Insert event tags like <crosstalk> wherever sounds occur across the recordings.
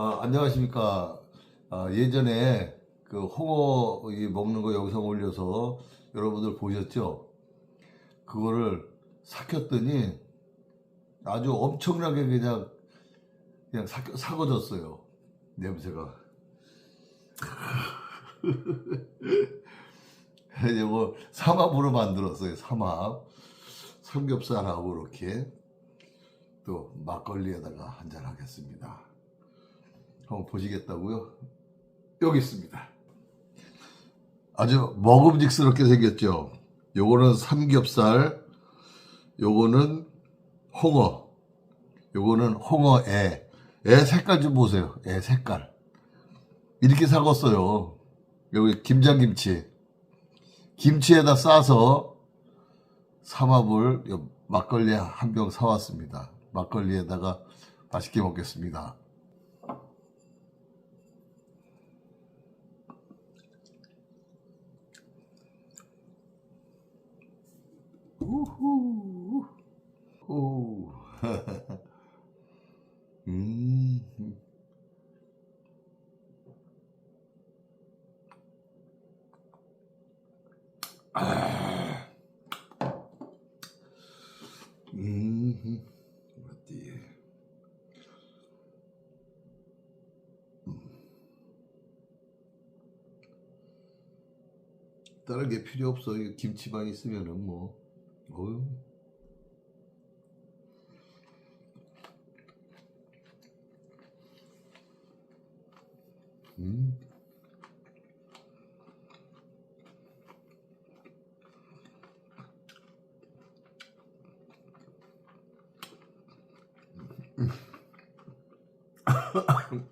아, 안녕하십니까. 아, 예전에 그 홍어 이 먹는 거 영상 올려서 여러분들 보셨죠? 그거를 삭혔더니 아주 엄청나게 그냥 그냥 삭, 사궈졌어요. 냄새가. <laughs> 이거 삼합으로 만들었어요. 삼합. 삼겹살하고 이렇게 또 막걸리에다가 한잔 하겠습니다. 한번 보시겠다고요? 여기 있습니다. 아주 먹음직스럽게 생겼죠. 요거는 삼겹살, 요거는 홍어, 요거는 홍어애. 애 색깔 좀 보세요. 애 색깔. 이렇게 사갔어요. 여기 김장김치. 김치에다 싸서 삼합을 요 막걸리 한 병 사왔습니다. 막걸리에다가 맛있게 먹겠습니다. 우후. 오. 음. 아. 음. 어디? 다른 게 필요 없어. 김치만 있으면은 뭐. 어휴. 음. 음. <laughs>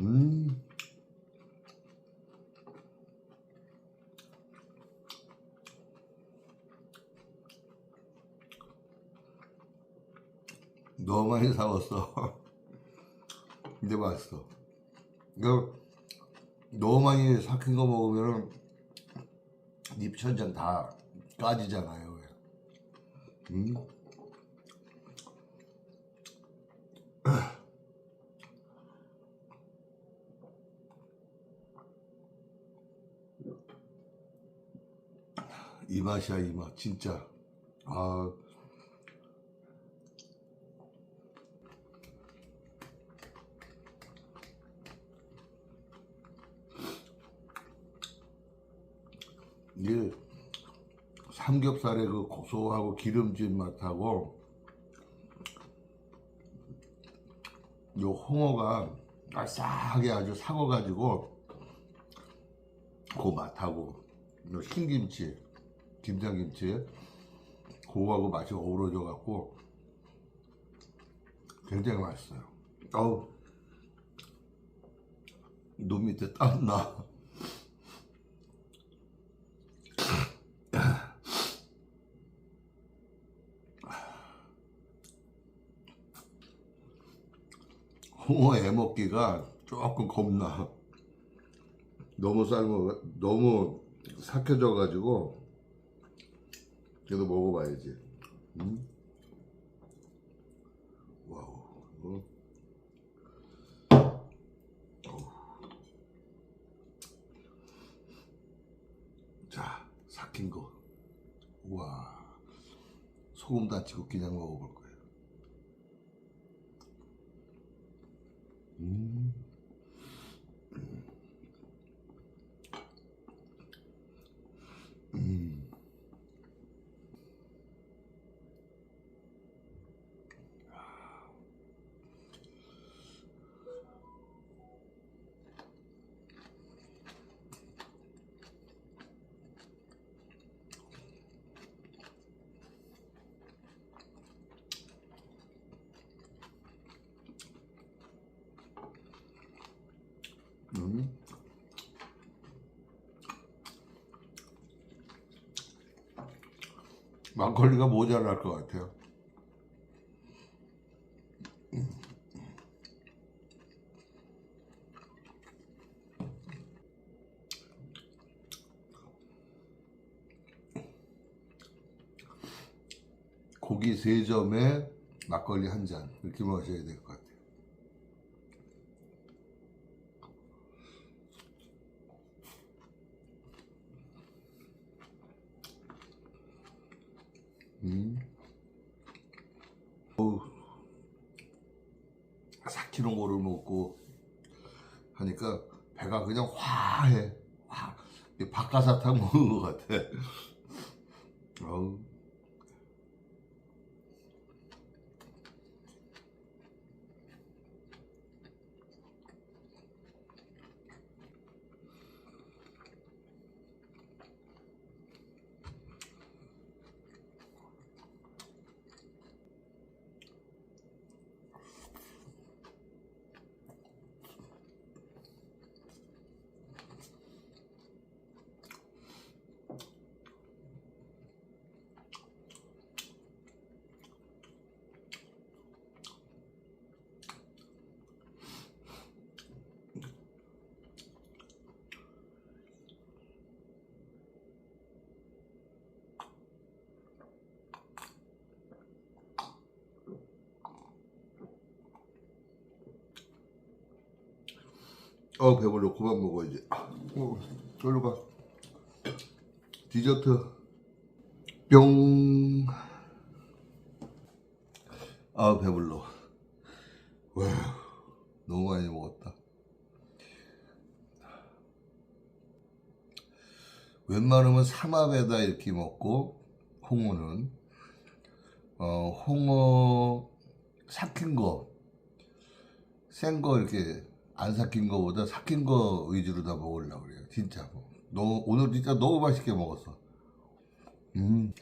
음. 너무 많이 사왔어. 근데 맛있어. 이거 너무 많이 삭힌 거 먹으면 입 천장 다 까지잖아요. 음. <clears throat> 이 맛이야 이 맛 진짜 아 이게 삼겹살의 그 고소하고 기름진 맛하고 요 홍어가 알싸하게 아주 사궈가지고 그 맛하고 요 흰김치 김장김치 그거하고 맛이 어우러져 갖고 굉장히 맛있어요. 어우 눈 밑에 땀나 홍어 애 먹기가 조금 겁나. 너무 삶아 너무 삭혀져 가지고 그래도 먹어봐야지. 음? 와우. 어? 자 삭힌 거. 우와. 소금도 안 치고 그냥 먹어볼 거 막걸리가 모자랄 것 같아요. 고기 3점에 막걸리 한 잔 이렇게 마셔야 될 것 같아요. 음. 어우. 4kg 고를 먹고 하니까 배가 그냥 화해. 화. 이 박가사탕 먹은 것 같아. <laughs> 어우. 어 배불러. 그만 먹어 이제. 어, 저리로 가. 디저트. 뿅. 아 배불러. 와 너무 많이 먹었다. 웬만하면 삼합에다 이렇게 먹고 홍어는. 어 홍어 삭힌 거 센 거 이렇게 안 삭힌 거보다 삭힌 거 위주로 다 먹으려고 그래요. 진짜. 너무, 오늘 진짜 너무 맛있게 먹었어. 음.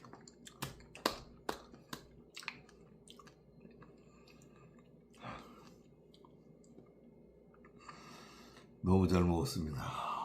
너무 잘 먹었습니다.